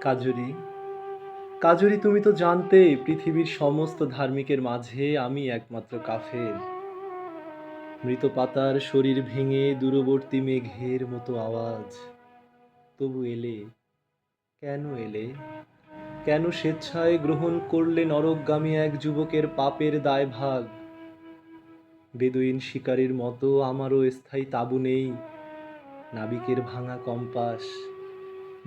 কাজরি। কাজরি, তুমি তো জানতে পৃথিবীর সমস্ত ধার্মিকের মাঝে আমি একমাত্র কাফের। মৃত পাতার শরীর ভেঙে দূরবর্তী মেঘের মতো আওয়াজ। তবু এলে? কেন এলে? কেন স্বেচ্ছায় গ্রহণ করলে নরকগামী এক যুবকের পাপের দায়ভাগ? বেদুইন শিকারীর মতো আমারও স্থায়ী তাবু নেই, নাবিকের ভাঙা কম্পাস।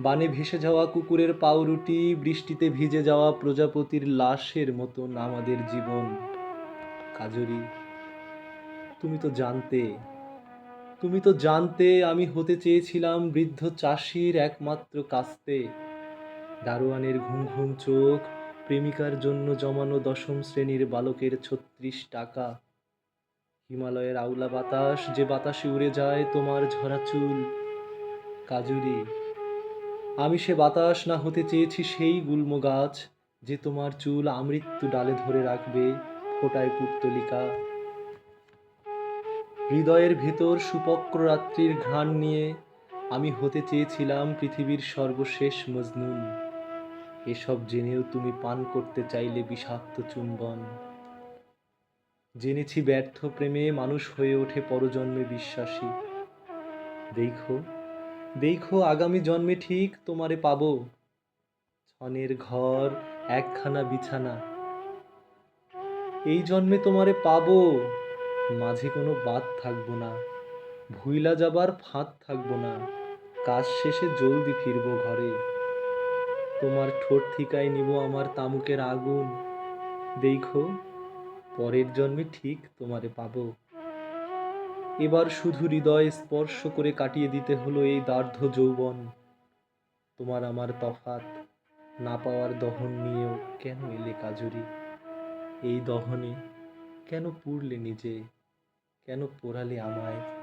বানে ভেসে যাওয়া কুকুরের পাউরুটি, বৃষ্টিতে ভিজে যাওয়া প্রজাপতির লাশের মতন আমাদের জীবন। কাজরি, তুমি তো জানতে, তুমি তো জানতে আমি হতে চেয়েছিলাম বৃদ্ধ চাষির একমাত্র কাস্তে। দারোয়ানের ঘুম ঘুম চোখ, প্রেমিকার জন্য জমানো দশম শ্রেণির বালকের ছত্রিশ টাকা। হিমালয়ের আউলা বাতাস, যে বাতাসে উড়ে যায় তোমার ঝরা চুল। কাজুরি আমি সে বাতাস না হতে চেয়েছি সেই গুল্ম গাছ যে তোমার চুল আমৃত্যু ডালে ধরে রাখবে ফোটায় পুত্তলিকা হৃদয়ের ভেতর সুপক্র রাত্রির ঘ্রাণ নিয়ে আমি হতে চেয়েছিলাম পৃথিবীর সর্বশেষ মজনুন। এসব জেনেও তুমি পান করতে চাইলে বিষাক্ত চুম্বন। জেনেছি ব্যর্থ প্রেমে মানুষ হয়ে ওঠে পরজন্মে বিশ্বাসী। দেখো দেখো আগামী জন্মে ঠিক তোমারে পাবো। ছনের ঘর, একখানা বিছানা। এই জন্মে তোমারে পাবো। মাঝে কোনো বাদ থাকব না। ভুইলা যাবার ফাঁদ থাকব না। কাজ শেষে জলদি ফিরবো ঘরে। তোমার ঠোঁট থিকায় নিব আমার তামুকের আগুন। দেখো, পরের জন্মে ঠিক তোমারে পাবো। এবার শুধু হৃদয় স্পর্শ করে কাটিয়ে দিতে হলো এই দার্ধ যৌবন। তোমার আমার তফাত না পাওয়ার দহন নিয়েও কেন এলে কাজুরি? এই দহনে কেন পুড়লে নিজে? কেন পোড়ালে আমায়?